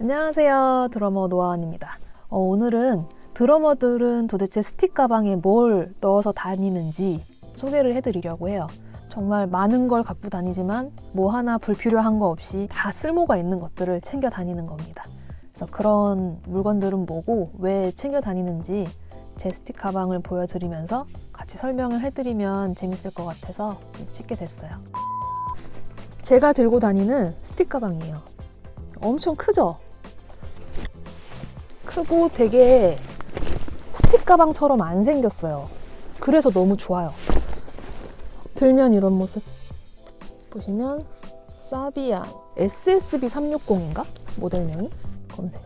안녕하세요. 드러머 노아원입니다. 어, 오늘은 드러머들은 도대체 스틱 가방에 뭘 넣어서 다니는지 소개를 해드리려고 해요. 정말 많은 걸 갖고 다니지만 뭐 하나 불필요한 거 없이 다 쓸모가 있는 것들을 챙겨 다니는 겁니다. 그래서 그런 물건들은 뭐고 왜 챙겨 다니는지 제 스틱 가방을 보여드리면서 같이 설명을 해드리면 재밌을 것 같아서 찍게 됐어요. 제가 들고 다니는 스틱 가방이에요. 엄청 크죠? 크고 되게 스틱 가방처럼 안 생겼어요. 그래서 너무 좋아요. 들면 이런 모습. 보시면 사비안 SSB 360인가? 모델명이? 검색.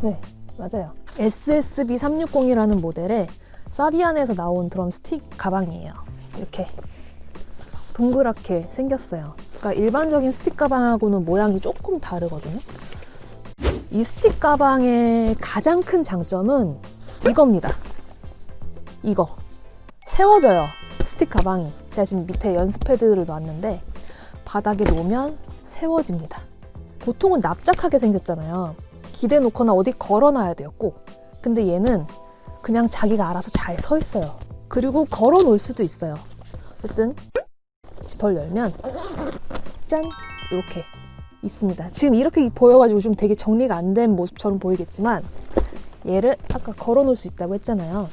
네, 맞아요. SSB 360이라는 모델의 사비안에서 나온 드럼 스틱 가방이에요. 이렇게 동그랗게 생겼어요. 그러니까 일반적인 스틱 가방하고는 모양이 조금 다르거든요. 이 스틱 가방의 가장 큰 장점은 이겁니다. 이거. 세워져요. 스틱 가방이. 제가 지금 밑에 연습 패드를 놨는데 바닥에 놓으면 세워집니다. 보통은 납작하게 생겼잖아요. 기대 놓거나 어디 걸어놔야 돼요, 꼭. 근데 얘는 그냥 자기가 알아서 잘 서 있어요. 그리고 걸어 놓을 수도 있어요. 어쨌든 지퍼를 열면 짠! 이렇게 있습니다. 지금 이렇게 보여가지고 좀 되게 정리가 안 된 모습처럼 보이겠지만 얘를 아까 걸어 놓을 수 있다고 했잖아요.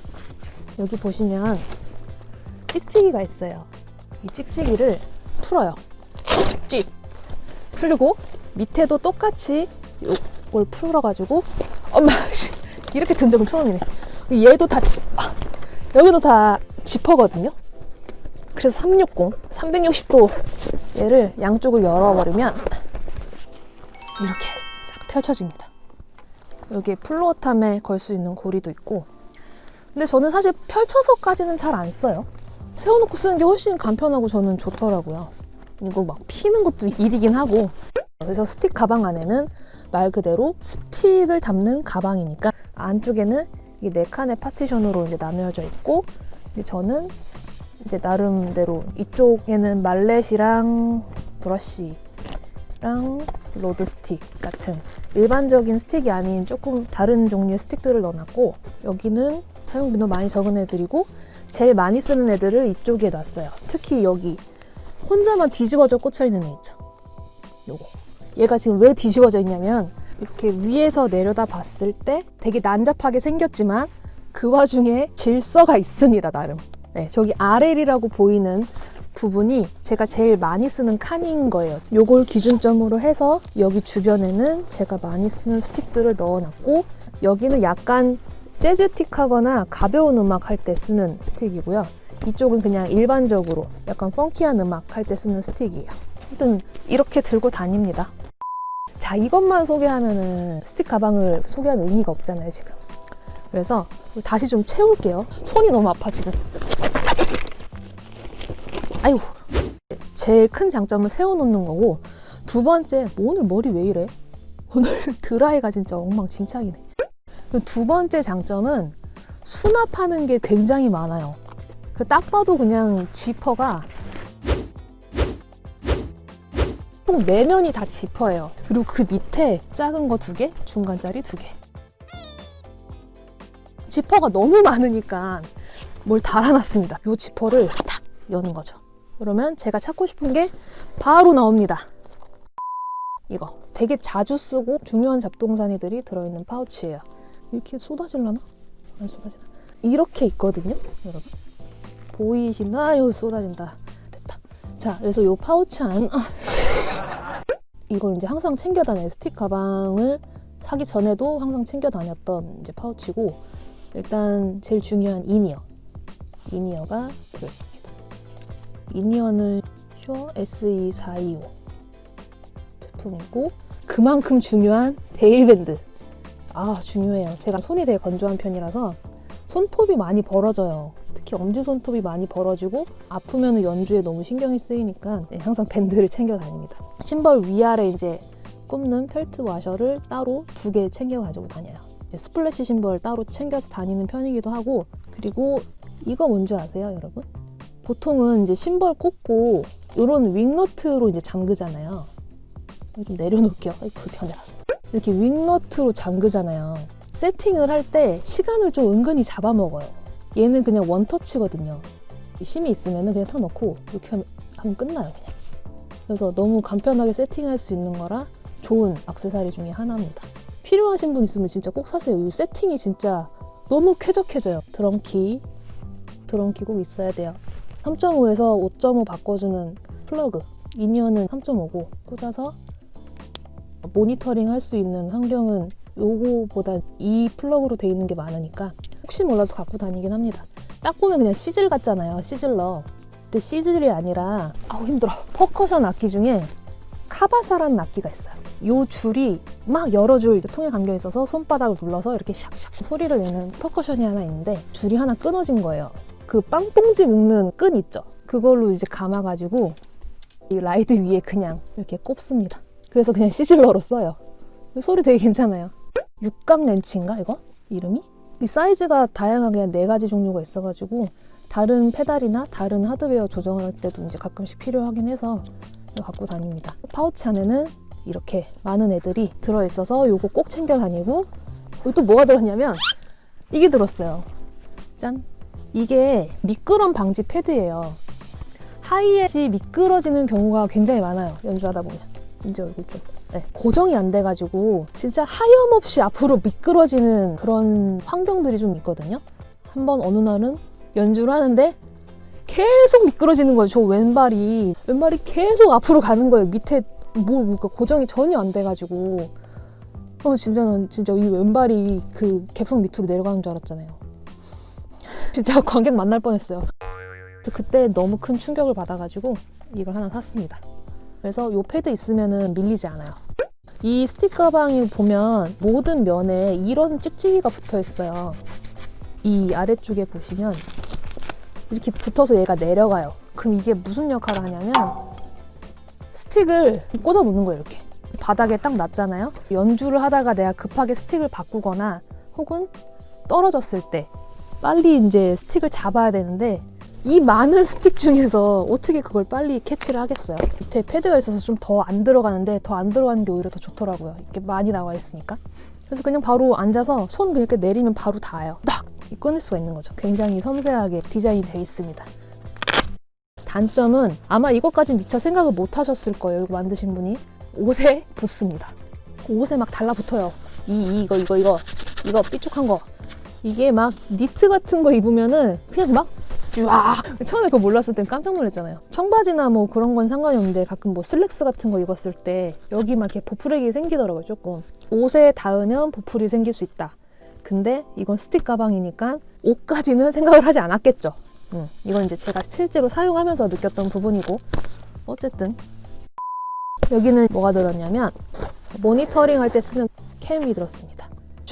여기 보시면 찍찍이가 있어요. 이 찍찍이를 풀어요. 찍! 풀고 밑에도 똑같이 이걸 풀어가지고 엄마 씨, 이렇게 든 적은 처음이네. 얘도 다 지, 아, 여기도 다 지퍼거든요. 그래서 360, 360도 얘를 양쪽을 열어버리면 이렇게 싹 펼쳐집니다. 여기에 플로어탐에 걸 수 있는 고리도 있고 근데 저는 사실 펼쳐서까지는 잘 안 써요. 세워놓고 쓰는 게 훨씬 간편하고 저는 좋더라고요. 이거 막 피는 것도 일이긴 하고 그래서 스틱 가방 안에는 말 그대로 스틱을 담는 가방이니까 안쪽에는 이네 칸의 파티션으로 이제 나누어져 있고 이제 저는 이제 나름대로 이쪽에는 말렛이랑 브러쉬 랑 로드 스틱 같은 일반적인 스틱이 아닌 조금 다른 종류의 스틱들을 넣어놨고 여기는 사용 빈도 많이 적은 애들이고 제일 많이 쓰는 애들을 이쪽에 놨어요. 특히 여기 혼자만 뒤집어져 꽂혀 있는 애 있죠. 요거. 얘가 지금 왜 뒤집어져 있냐면 이렇게 위에서 내려다 봤을 때 되게 난잡하게 생겼지만 그 와중에 질서가 있습니다, 나름. 네, 저기 RL이라고 보이는 부분이 제가 제일 많이 쓰는 칸인 거예요. 요걸 기준점으로 해서 여기 주변에는 제가 많이 쓰는 스틱들을 넣어놨고 여기는 약간 재즈틱하거나 가벼운 음악 할 때 쓰는 스틱이고요. 이쪽은 그냥 일반적으로 약간 펑키한 음악 할 때 쓰는 스틱이에요. 아무튼 이렇게 들고 다닙니다. 자, 이것만 소개하면은 스틱 가방을 소개한 의미가 없잖아요, 지금. 그래서 다시 좀 채울게요. 손이 너무 아파, 지금. 아이고. 제일 큰 장점은 세워놓는 거고, 두 번째, 뭐 오늘 머리 왜 이래? 오늘 드라이가 진짜 엉망진창이네. 그두 번째 장점은 수납하는 게 굉장히 많아요. 그딱 봐도 그냥 지퍼가 총 내면이 다 지퍼예요. 그리고 그 밑에 작은 거 두 개, 중간짜리 두 개. 지퍼가 너무 많으니까 뭘 달아놨습니다. 이 지퍼를 탁 여는 거죠. 그러면 제가 찾고 싶은 게 바로 나옵니다. 이거 되게 자주 쓰고 중요한 잡동사니들이 들어있는 파우치예요. 이렇게 쏟아질라나? 안 쏟아지나? 이렇게 있거든요, 여러분. 보이시나요? 쏟아진다. 됐다. 자, 그래서 이 파우치 안 아. 이걸 이제 항상 챙겨 다녀요. 스틱 가방을 사기 전에도 항상 챙겨 다녔던 이제 파우치고 일단 제일 중요한 이니어. 이니어가 들어있습니다. 이니어는 슈어 SE425 제품이고 그만큼 중요한 데일밴드. 아, 중요해요. 제가 손이 되게 건조한 편이라서 손톱이 많이 벌어져요. 특히 엄지 손톱이 많이 벌어지고 아프면 연주에 너무 신경이 쓰이니까 네, 항상 밴드를 챙겨 다닙니다. 신발 위아래 이제 꼽는 펠트 와셔를 따로 두 개 챙겨 가지고 다녀요. 스플래시 신발 따로 챙겨서 다니는 편이기도 하고 그리고 이거 뭔지 아세요, 여러분? 보통은 이제 신발 꽂고 이런 윙너트로 이제 잠그잖아요. 좀 내려놓을게요. 아이, 불편해라. 이렇게 윙너트로 잠그잖아요. 세팅을 할 때 시간을 좀 은근히 잡아먹어요. 얘는 그냥 원터치거든요. 힘이 있으면 그냥 탁 넣고 이렇게 하면 끝나요, 그냥. 그래서 너무 간편하게 세팅할 수 있는 거라 좋은 악세사리 중에 하나입니다. 필요하신 분 있으면 진짜 꼭 사세요. 이 세팅이 진짜 너무 쾌적해져요. 드럼키, 드럼키 꼭 있어야 돼요. 3.5에서 5.5 바꿔주는 플러그. 인이어는 3.5고 꽂아서 모니터링 할 수 있는 환경은 요거보다 이 플러그로 돼 있는 게 많으니까 혹시 몰라서 갖고 다니긴 합니다. 딱 보면 그냥 시즐 같잖아요. 시즐러. 근데 시즐이 아니라 아우 힘들어. 퍼커션 악기 중에 카바사라는 악기가 있어요. 요 줄이 막 여러 줄 통에 감겨 있어서 손바닥을 눌러서 이렇게 샥샥 소리를 내는 퍼커션이 하나 있는데 줄이 하나 끊어진 거예요. 그 빵봉지 묶는 끈 있죠. 그걸로 이제 감아가지고 이 라이드 위에 그냥 이렇게 꼽습니다. 그래서 그냥 시즐러로 써요. 소리 되게 괜찮아요. 육각 렌치인가 이거? 이름이? 이 사이즈가 다양하게 한네 가지 종류가 있어가지고 다른 페달이나 다른 하드웨어 조정할 때도 이제 가끔씩 필요하긴 해서 갖고 다닙니다. 파우치 안에는 이렇게 많은 애들이 들어있어서 요거 꼭 챙겨 다니고 또 뭐가 들었냐면 이게 들었어요. 짠! 이게 미끄럼 방지 패드예요. 하이햇이 미끄러지는 경우가 굉장히 많아요. 연주하다 보면. 이제 얼굴 좀. 네, 고정이 안 돼가지고 진짜 하염없이 앞으로 미끄러지는 그런 환경들이 좀 있거든요. 한번 어느 날은 연주를 하는데 계속 미끄러지는 거예요. 저 왼발이 왼발이 계속 앞으로 가는 거예요. 밑에 뭐 뭔가 고정이 전혀 안 돼가지고 어 진짜 난 진짜 이 왼발이 그 객석 밑으로 내려가는 줄 알았잖아요. 진짜 관객 만날 뻔했어요. 그때 너무 큰 충격을 받아가지고 이걸 하나 샀습니다. 그래서 이 패드 있으면은 밀리지 않아요. 이 스틱 가방이 보면 모든 면에 이런 찍찍이가 붙어 있어요. 이 아래쪽에 보시면 이렇게 붙어서 얘가 내려가요. 그럼 이게 무슨 역할을 하냐면 스틱을 꽂아 놓는 거예요, 이렇게. 바닥에 딱 놨잖아요. 연주를 하다가 내가 급하게 스틱을 바꾸거나 혹은 떨어졌을 때 빨리 이제 스틱을 잡아야 되는데 이 많은 스틱 중에서 어떻게 그걸 빨리 캐치를 하겠어요? 밑에 패드가 있어서 좀 더 안 들어가는데 더 안 들어가는 게 오히려 더 좋더라고요. 이렇게 많이 나와 있으니까. 그래서 그냥 바로 앉아서 손 이렇게 내리면 바로 닿아요. 딱! 꺼낼 수가 있는 거죠. 굉장히 섬세하게 디자인이 되어 있습니다. 단점은 아마 이것까지 미처 생각을 못 하셨을 거예요. 이거 만드신 분이. 옷에 붙습니다. 옷에 막 달라붙어요. 이, 이, 이거, 이거, 이거, 이거 삐죽한 거. 이게 막 니트 같은 거 입으면은 그냥 막 쫙! 처음에 그거 몰랐을 땐 깜짝 놀랐잖아요. 청바지나 뭐 그런 건 상관이 없는데 가끔 뭐 슬랙스 같은 거 입었을 때 여기 막 이렇게 보풀액이 생기더라고요, 조금. 옷에 닿으면 보풀이 생길 수 있다. 근데 이건 스틱 가방이니까 옷까지는 생각을 하지 않았겠죠. 음, 이건 이제 제가 실제로 사용하면서 느꼈던 부분이고 어쨌든 여기는 뭐가 들었냐면 모니터링 할 때 쓰는 캠이 들었습니다.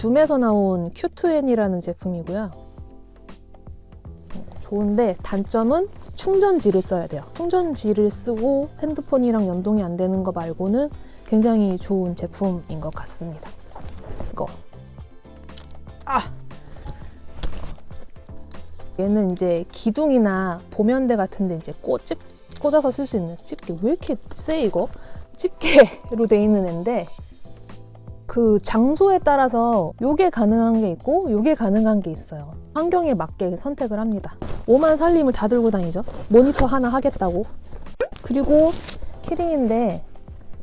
줌에서 나온 Q2N이라는 제품이고요. 좋은데 단점은 충전지를 써야 돼요. 충전지를 쓰고 핸드폰이랑 연동이 안 되는 거 말고는 굉장히 좋은 제품인 것 같습니다. 이거. 아! 얘는 이제 기둥이나 보면대 같은데 이제 꽂아서 쓸 수 있는 집게. 왜 이렇게 세, 이거? 집게로 돼 있는 애인데 그 장소에 따라서 요게 가능한 게 있고 요게 가능한 게 있어요. 환경에 맞게 선택을 합니다. 오만 살림을 다 들고 다니죠. 모니터 하나 하겠다고. 그리고 키링인데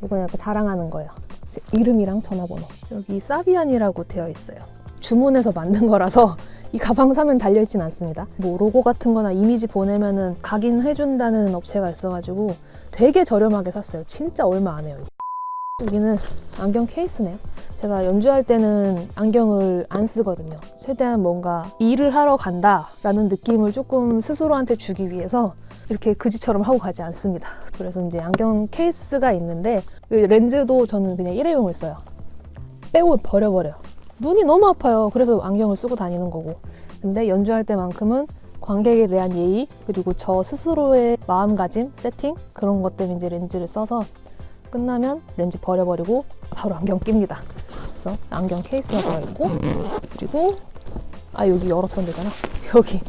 이거 약간 자랑하는 거예요. 제 이름이랑 전화번호. 여기 사비안이라고 되어 있어요. 주문해서 만든 거라서 이 가방 사면 달려있진 않습니다. 뭐 로고 같은 거나 이미지 보내면은 각인해준다는 업체가 있어가지고 되게 저렴하게 샀어요. 진짜 얼마 안 해요. 여기는 안경 케이스네요. 제가 연주할 때는 안경을 안 쓰거든요. 최대한 뭔가 일을 하러 간다라는 느낌을 조금 스스로한테 주기 위해서 이렇게 그지처럼 하고 가지 않습니다. 그래서 이제 안경 케이스가 있는데 그 렌즈도 저는 그냥 일회용을 써요. 빼고 버려버려요. 눈이 너무 아파요. 그래서 안경을 쓰고 다니는 거고. 근데 연주할 때만큼은 관객에 대한 예의 그리고 저 스스로의 마음가짐, 세팅 그런 것 때문에 이제 렌즈를 써서 끝나면 렌즈 버려버리고 바로 안경 낍니다. 그래서 안경 케이스가 들어있고 그리고 아 여기 열었던 데잖아. 여기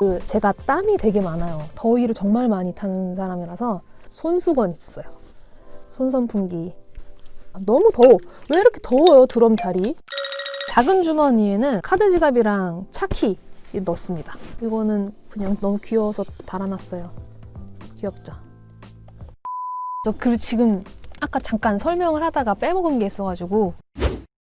그 제가 땀이 되게 많아요. 더위를 정말 많이 타는 사람이라서 손수건 있어요. 손선풍기 아, 너무 더워. 왜 이렇게 더워요, 드럼 자리? 작은 주머니에는 카드 지갑이랑 차키 넣습니다. 이거는 그냥 너무 귀여워서 달아놨어요. 귀엽죠? 저 그리고 지금 아까 잠깐 설명을 하다가 빼먹은 게 있어가지고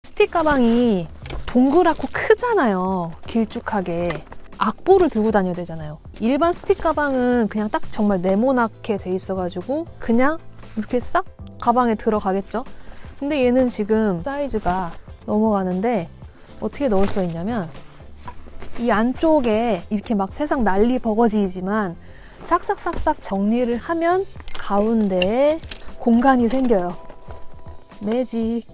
스틱 가방이 동그랗고 크잖아요. 길쭉하게. 악보를 들고 다녀야 되잖아요. 일반 스틱 가방은 그냥 딱 정말 네모나게 돼 있어가지고 그냥 이렇게 싹 가방에 들어가겠죠? 근데 얘는 지금 사이즈가 넘어가는데 어떻게 넣을 수가 있냐면 이 안쪽에 이렇게 막 세상 난리 버거지이지만 싹싹싹싹 정리를 하면 가운데에 공간이 생겨요. 매직.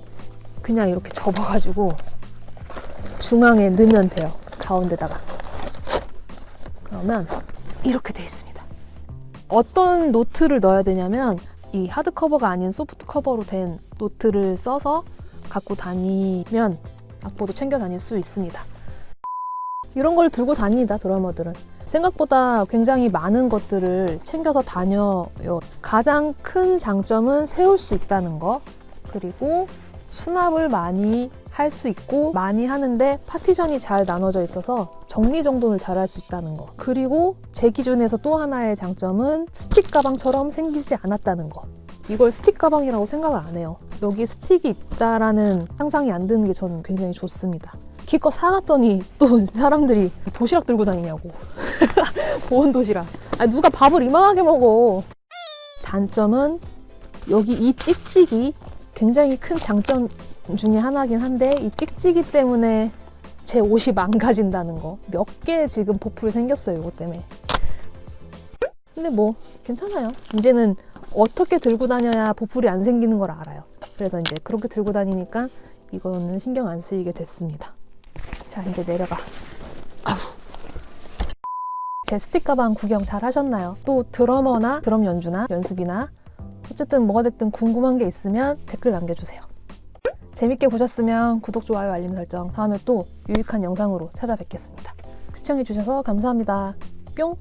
그냥 이렇게 접어가지고 중앙에 넣으면 돼요. 가운데다가. 그러면 이렇게 돼 있습니다. 어떤 노트를 넣어야 되냐면 이 하드 커버가 아닌 소프트 커버로 된 노트를 써서 갖고 다니면 악보도 챙겨 다닐 수 있습니다. 이런 걸 들고 다닙니다, 드러머들은. 생각보다 굉장히 많은 것들을 챙겨서 다녀요. 가장 큰 장점은 세울 수 있다는 거. 그리고 수납을 많이 할 수 있고 많이 하는데 파티션이 잘 나눠져 있어서 정리정돈을 잘 할 수 있다는 거. 그리고 제 기준에서 또 하나의 장점은 스틱 가방처럼 생기지 않았다는 거. 이걸 스틱 가방이라고 생각을 안 해요. 여기 스틱이 있다라는 상상이 안 드는 게 저는 굉장히 좋습니다. 기껏 사갔더니 또 사람들이 도시락 들고 다니냐고. 보온 도시락. 아, 누가 밥을 이만하게 먹어. 단점은 여기 이 찍찍이 굉장히 큰 장점 중에 하나긴 한데 이 찍찍이 때문에 제 옷이 망가진다는 거. 몇 개 지금 보풀이 생겼어요, 이것 때문에. 근데 뭐 괜찮아요. 이제는 어떻게 들고 다녀야 보풀이 안 생기는 걸 알아요. 그래서 이제 그렇게 들고 다니니까 이거는 신경 안 쓰이게 됐습니다. 자, 이제 내려가. 아우. 제 스틱 가방 구경 잘 하셨나요? 또 드러머나 드럼 연주나 연습이나 어쨌든 뭐가 됐든 궁금한 게 있으면 댓글 남겨주세요. 재밌게 보셨으면 구독, 좋아요, 알림 설정. 다음에 또 유익한 영상으로 찾아뵙겠습니다. 시청해주셔서 감사합니다. 뿅!